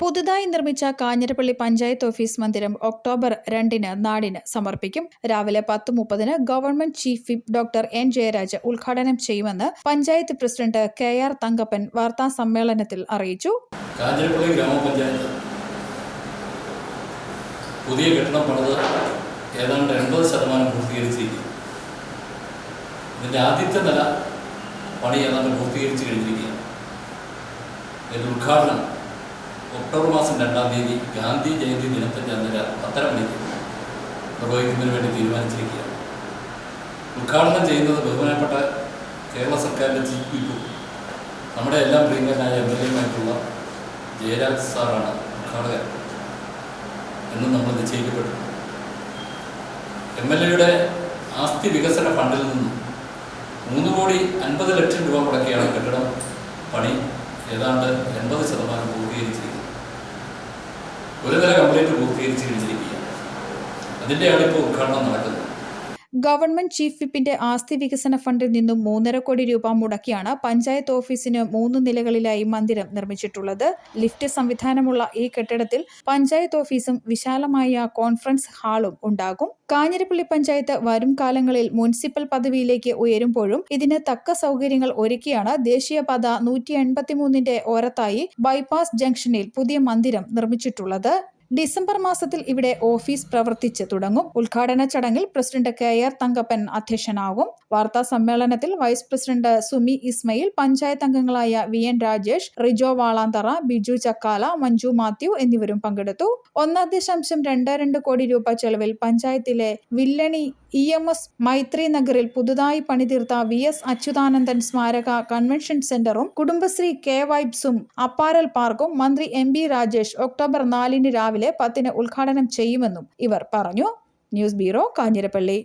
പുതുതായി നിർമ്മിച്ച കാഞ്ഞിരപ്പള്ളി പഞ്ചായത്ത് ഓഫീസ് മന്ദിരം ഒക്ടോബർ രണ്ടിന് നാടിന് സമർപ്പിക്കും. രാവിലെ പത്ത് മുപ്പതിന് government chief whip doctor N Jayaraj ഉദ്ഘാടനം ചെയ്യുമെന്ന് panchayat president K R Thankappan വാർത്താ സമ്മേളനത്തിൽ അറിയിച്ചു. കാഞ്ഞിരപ്പള്ളി ഗ്രാമപഞ്ചായത്ത് പുതിയ കെട്ടിടം പണിത് ഏതാണ്ട് എൺപത് ശതമാനം പൂർത്തീകരിച്ചിരിക്കും ഇതിന്റെ ആദ്യത്തെ നില പണി ഏതാണ്ട് പൂർത്തീകരിച്ച് കഴിഞ്ഞിരിക്കുകയാണ്. ഉദ്ഘാടനം ഒക്ടോബർ മാസം രണ്ടാം തീയതി ഗാന്ധി ജയന്തി ദിനത്തിന്റെ അന്ന് പത്തര മണിക്ക് നിർവഹിക്കുന്നതിന് വേണ്ടി തീരുമാനിച്ചിരിക്കുകയാണ്. ഉദ്ഘാടനം ചെയ്യുന്നത് ബഹുമാനപ്പെട്ട കേരള സർക്കാരിന്റെ ചീഫ് വിപ്പ് നമ്മുടെ എല്ലാം പ്രിയങ്കരനായ എം എൽ എമായിട്ടുള്ള ജയരാജ് സാറാണ് ഉദ്ഘാടകൻ എന്ന് നമ്മൾ നിശ്ചയിക്കപ്പെട്ടു. എം എൽ എയുടെ ആസ്തി വികസന ഫണ്ടിൽ നിന്നും മൂന്ന് കോടി അൻപത് ലക്ഷം രൂപ മുടക്കിയാണ് കെട്ടിടം പണി. ഏതാണ്ട് എൺപത് ശതമാനം പൂർത്തീകരിച്ചിരിക്കുന്നത് ഒരു നില കംപ്ലീറ്റ് പൂർത്തീകരിച്ച് കഴിഞ്ഞിരിക്കുകയാണ്. അതിന്റെയാണ് ഇപ്പോൾ ഉദ്ഘാടനം നടക്കുന്നത്. ഗവൺമെന്റ് ചീഫ് വിപ്പിന്റെ ആസ്തി വികസന ഫണ്ടിൽ നിന്നും മൂന്നര കോടി രൂപ മുടക്കിയാണ് പഞ്ചായത്ത് ഓഫീസിന് മൂന്ന് നിലകളിലായി മന്ദിരം നിർമ്മിച്ചിട്ടുള്ളത്. ലിഫ്റ്റ് സംവിധാനമുള്ള ഈ കെട്ടിടത്തിൽ പഞ്ചായത്ത് ഓഫീസും വിശാലമായ കോൺഫറൻസ് ഹാളും ഉണ്ടാകും. കാഞ്ഞിരപ്പള്ളി പഞ്ചായത്ത് വരും കാലങ്ങളിൽ മുനിസിപ്പൽ പദവിയിലേക്ക് ഉയരുമ്പോഴും ഇതിന് തക്ക സൗകര്യങ്ങൾ ഒരുക്കിയാണ് ദേശീയപാത നൂറ്റി എൺപത്തിമൂന്നിന്റെ ഓരത്തായി ബൈപ്പാസ് ജംഗ്ഷനിൽ പുതിയ മന്ദിരം നിർമ്മിച്ചിട്ടുള്ളത്. ഡിസംബർ മാസത്തിൽ ഇവിടെ ഓഫീസ് പ്രവർത്തിച്ച് തുടങ്ങും. ഉദ്ഘാടന ചടങ്ങിൽ പ്രസിഡന്റ് കെ ആർ തങ്കപ്പൻ അധ്യക്ഷനാകും. വാർത്താ സമ്മേളനത്തിൽ വൈസ് പ്രസിഡന്റ് സുമി ഇസ്മയിൽ പഞ്ചായത്ത് അംഗങ്ങളായ വി എൻ രാജേഷ് റിജോ വാളാന്തറ ബിജു ചക്കാല മഞ്ജു മാത്യു എന്നിവരും പങ്കെടുത്തു. ഒന്നാം ദശാംശം രണ്ട് രണ്ട് കോടി രൂപ ചെലവിൽ പഞ്ചായത്തിലെ Villani E M S Maithri നഗറിൽ പുതുതായി പണിതീർത്ത വി എസ് അച്യുതാനന്ദൻ സ്മാരക കൺവെൻഷൻ സെന്ററും കുടുംബശ്രീ കെ വൈബ്സും അപ്പാരൽ പാർക്കും മന്ത്രി എം ബി രാജേഷ് ഒക്ടോബർ നാലിന് രാവിലെ പത്തിന് ഉദ്ഘാടനം ചെയ്യുമെന്നും ഇവർ പറഞ്ഞു. News bureau Kanjirappally.